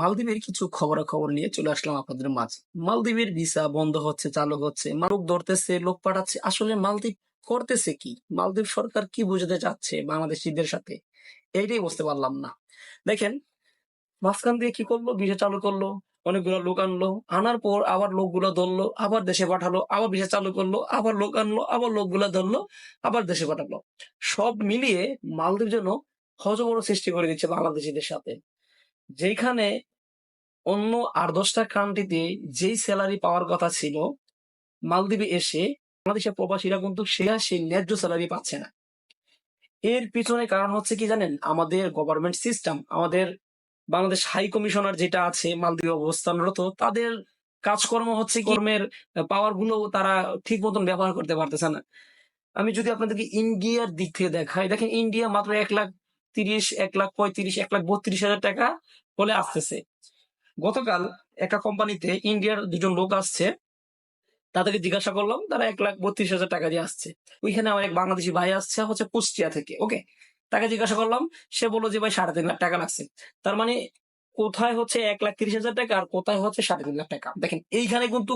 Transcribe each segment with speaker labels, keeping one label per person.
Speaker 1: মালদ্বীপের কিছু খবরাখবর নিয়ে চলে আসলাম আপনাদের মাঝে। মালদ্বীপের ভিসা বন্ধ হচ্ছে, চালু হচ্ছে, লোক ধরতেছে, লোক পাঠাচ্ছে। আসলে মালদ্বীপ করতেছে কি? মালদ্বীপ সরকার কি বুঝাতে চাচ্ছে বাংলাদেশিদের সাথে? এইটাই বুঝতে পারলাম না। দেখেন, মাঝখান দিয়ে কি করল? ভিসা চালু করল, অনেকগুলো লোক আনলো। আনার পর আবার লোকগুলো ধরলো, আবার দেশে পাঠালো, আবার ভিসা চালু করল, আবার লোক আনলো, আবার লোকগুলো ধরলো, আবার দেশে পাঠালো। সব মিলিয়ে মালদ্বীপ যেন হজবড় সৃষ্টি করে দিচ্ছে বাংলাদেশিদের সাথে। যেখানে অন্য আট দশটা কান্ট্রিতে যেই স্যালারি পাওয়ার কথা ছিল, মালদ্বীপে এসে বাংলাদেশের প্রবাসীরা কিন্তু সে সেই ন্যায্য স্যালারি পাচ্ছে না। এর পিছনে কারণ হচ্ছে কি জানেন? আমাদের গভর্নমেন্ট সিস্টেম আমাদের বাংলাদেশ হাই কমিশনার যেটা আছে, মালদ্বীপে অবস্থানরত, তাদের কাজকর্ম হচ্ছে কর্মের পাওয়ারগুলো তারা ঠিক মতন ব্যবহার করতে পারতেছে না। আমি যদি আপনাদেরকে ইন্ডিয়ার দিক থেকে দেখাই, দেখেন ইন্ডিয়া মাত্র এক লাখ তিরিশ, এক লাখ পঁয়ত্রিশ, এক লাখ বত্রিশ হাজার টাকা বলে আসতেছে। গতকাল একটা কোম্পানিতে ইন্ডিয়ার দুজন লোক আসছে, তাদেরকে জিজ্ঞাসা করলাম, তারা এক লাখ বত্রিশ হাজার টাকা দিয়ে আসছে। ওইখানে আমার এক বাংলাদেশি ভাই আসছে, হচ্ছে কুষ্টিয়া থেকে, ওকে? তাকে জিজ্ঞাসা করলাম, সে বলল যে, ভাই, সাড়ে তিন লাখ টাকা লাগছে। তার মানে কোথায় হচ্ছে এক লাখ তিরিশ হাজার টাকা আর কোথায় হচ্ছে সাড়ে তিন লাখ টাকা? দেখেন, এইখানে কিন্তু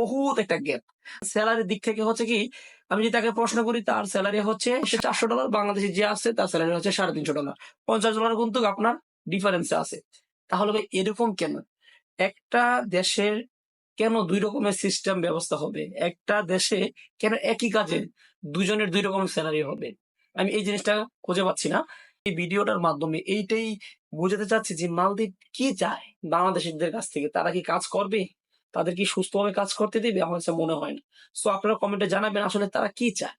Speaker 1: বহুত একটা গ্যাপ স্যালারির দিক থেকে হচ্ছে কি, আমি যদি তাকে প্রশ্ন করি, তার স্যালারি হচ্ছে চারশো ডলার বাংলাদেশে যে আছে, তার স্যালারি হচ্ছে সাড়ে তিনশো ডলার পঞ্চাশ ডলার কিন্তু আপনার ডিফারেন্স আছে। তাহলে ভাই, এরকম কেন? একটা দেশের কেন দুই রকমের সিস্টেম ব্যবস্থা হবে? একটা দেশে কেন একই কাজে দুজনের দুই রকম স্যালারি হবে? আমি এই জিনিসটা খুঁজে পাচ্ছি না। এই ভিডিওটার মাধ্যমে, এইটাই বোঝাতে চাচ্ছি যে মালদ্বীপ কি চায়? বাংলাদেশিদের কাছ থেকে। তারা কি কাজ করবে? তাদের কি সুস্থভাবে কাজ করতে দেবে? আমার কাছে মনে হয় না। সো আপনারা কমেন্টে জানাবেন আসলে তারা কি চায়।